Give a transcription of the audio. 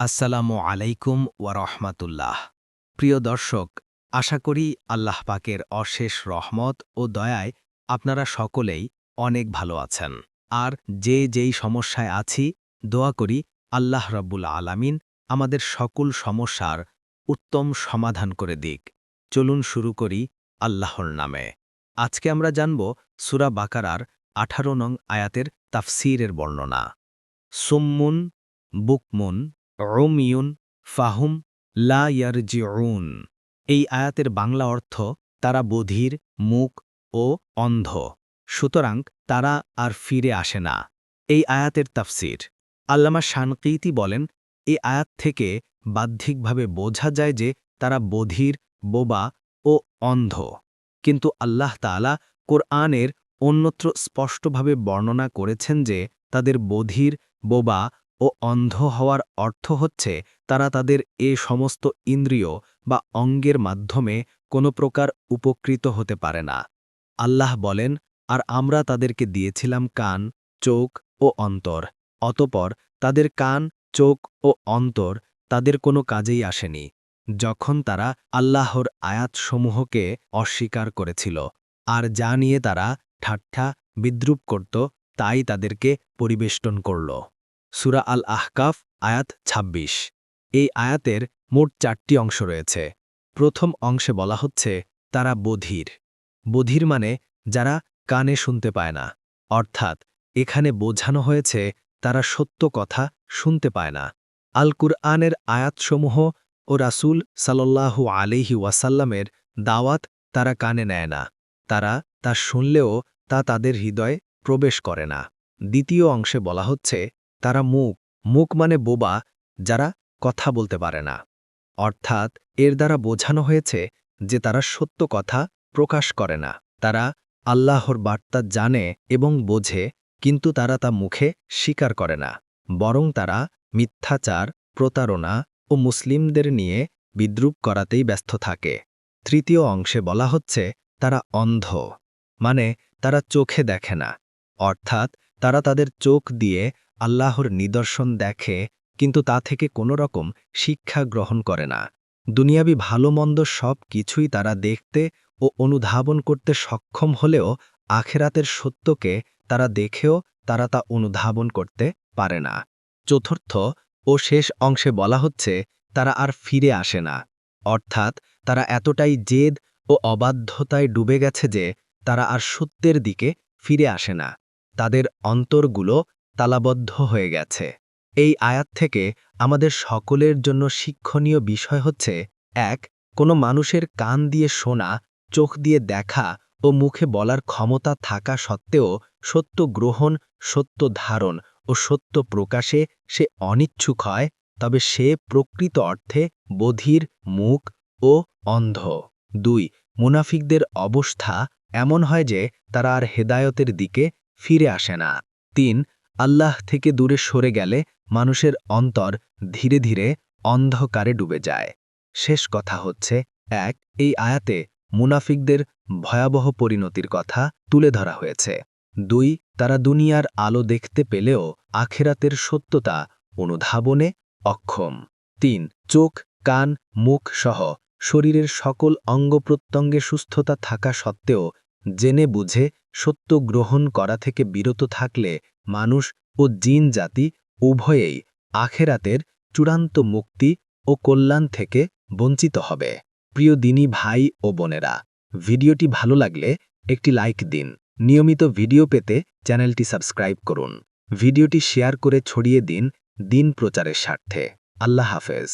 আসসালামু আলাইকুম ওয়ারহমাতুল্লাহ প্রিয় দর্শক, আশা করি আল্লাহ পাকের অশেষ রহমত ও দয়ায় আপনারা সকলেই অনেক ভালো আছেন। আর যে যেই সমস্যায় আছি, দোয়া করি আল্লাহ রব্বুল আলামিন আমাদের সকল সমস্যার উত্তম সমাধান করে দিক। চলুন শুরু করি আল্লাহর নামে। আজকে আমরা জানব সুরা বাকারার আঠারো নং আয়াতের তাফসিরের বর্ণনা। সুম্মুন, বুকমুন রোমিউন ফাহুম লা ইয়ারজিউন। এই আয়াতের বাংলা অর্থ, তারা বধির মুখ ও অন্ধ। সুতরাং তারা আর ফিরে আসে না। এই আয়াতের তাফসির। আল্লামা শানকিতি বলেন এই আয়াত থেকে বাহ্যিকভাবে বোঝা যায় যে তারা বধির, বোবা ও অন্ধ। কিন্তু আল্লাহ তাআলা কোরআনের অন্যত্র স্পষ্টভাবে বর্ণনা করেছেন যে তাদের বধির, বোবা ও অন্ধ হওয়ার অর্থ হচ্ছে তারা তাদের এ সমস্ত ইন্দ্রিয় বা অঙ্গের মাধ্যমে কোনো প্রকার উপকৃত হতে পারে না। আল্লাহ বলেন, আর আমরা তাদেরকে দিয়েছিলাম কান, চোখ ও অন্তর। অতপর তাদের কান, চোখ ও অন্তর তাদের কোনো কাজেই আসেনি, যখন তারা আল্লাহর আয়াতসমূহকে অস্বীকার করেছিল। আর যা নিয়ে তারা ঠাট্টা, বিদ্রুপ করত, তাই তাদেরকে পরিবেষ্টন করল। সুরা আল আহকাফ আয়াত ২৬ এই আয়াতের মোট চারটি অংশ রয়েছে। প্রথম অংশে বলা হচ্ছে, তারা বধির। বধির মানে যারা কানে শুনতে পায় না। অর্থাৎ, এখানে বোঝানো হয়েছে, তারা সত্য কথা শুনতে পায় না। আল কুরআনের আয়াতসমূহ ও রাসূল সাল্লাল্লাহু আলিহি ওয়াসাল্লামের দাওয়াত তারা কানে নেয় না। তারা তা শুনলেও তা তাদের হৃদয়ে প্রবেশ করে না। দ্বিতীয় অংশে বলা হচ্ছে তারা মুখ মুখ মানে বোবা, যারা কথা বলতে পারে না। অর্থাৎ, এর দ্বারা বোঝানো হয়েছে যে তারা সত্য কথা প্রকাশ করে না। তারা আল্লাহর বার্তা জানে এবং বোঝে, কিন্তু তারা তা মুখে স্বীকার করে না। বরং তারা মিথ্যাচার, প্রতারণা ও মুসলিমদের নিয়ে বিদ্রুপ করাতেই ব্যস্ত থাকে। তৃতীয় অংশে বলা হচ্ছে, তারা অন্ধ মানে তারা চোখে দেখে না। অর্থাৎ তারা তাদের চোখ দিয়ে আল্লাহর নিদর্শন দেখে, কিন্তু তা থেকে কোনো রকম শিক্ষা গ্রহণ করে না। দুনিয়াবি ভালো মন্দ সব কিছুই তারা দেখতে ও অনুধাবন করতে সক্ষম হলেও আখেরাতের সত্যকে তারা দেখেও তারা তা অনুধাবন করতে পারে না। চতুর্থ ও শেষ অংশে বলা হচ্ছে, তারা আর ফিরে আসে না। অর্থাৎ তারা এতটাই জেদ ও অবাধ্যতায় ডুবে গেছে যে তারা আর সত্যের দিকে ফিরে আসে না। তাদের অন্তরগুলো তালাবদ্ধ হয়ে গেছে। এই আয়াত থেকে আমাদের সকলের জন্য শিক্ষণীয় বিষয় হচ্ছে, এক, কোনো মানুষের কান দিয়ে শোনা, চোখ দিয়ে দেখা ও মুখে বলার ক্ষমতা থাকা সত্ত্বেও সত্য গ্রহণ, সত্য ধারণ ও সত্য প্রকাশে সে অনিচ্ছুক হয়, তবে সে প্রকৃত অর্থে বধির, মুখ ও অন্ধ। দুই, মুনাফিকদের অবস্থা এমন হয় যে তারা আর হেদায়তের দিকে ফিরে আসে না। তিন, আল্লাহ থেকে দূরে সরে গেলে মানুষের অন্তর ধীরে ধীরে অন্ধকারে ডুবে যায়। শেষ কথা হচ্ছে, এক, এই আয়াতে মুনাফিকদের ভয়াবহ পরিণতির কথা তুলে ধরা হয়েছে। দুই, তারা দুনিয়ার আলো দেখতে পেলেও আখেরাতের সত্যতা অনুধাবনে অক্ষম। তিন, চোখ, কান, মুখ সহ শরীরের সকল অঙ্গপ্রত্যঙ্গে সুস্থতা থাকা সত্ত্বেও জেনে বুঝে সত্য গ্রহণ করা থেকে বিরত থাকলে মানুষ ও জিন জাতি উভয়েই আখেরাতের চূড়ান্ত মুক্তি ও কল্যাণ থেকে বঞ্চিত হবে। প্রিয় দিনী ভাই ও বোনেরা, ভিডিওটি ভালো লাগলে একটি লাইক দিন। নিয়মিত ভিডিও পেতে চ্যানেলটি সাবস্ক্রাইব করুন। ভিডিওটি শেয়ার করে ছড়িয়ে দিন দিন প্রচারের স্বার্থে। আল্লাহ হাফেজ।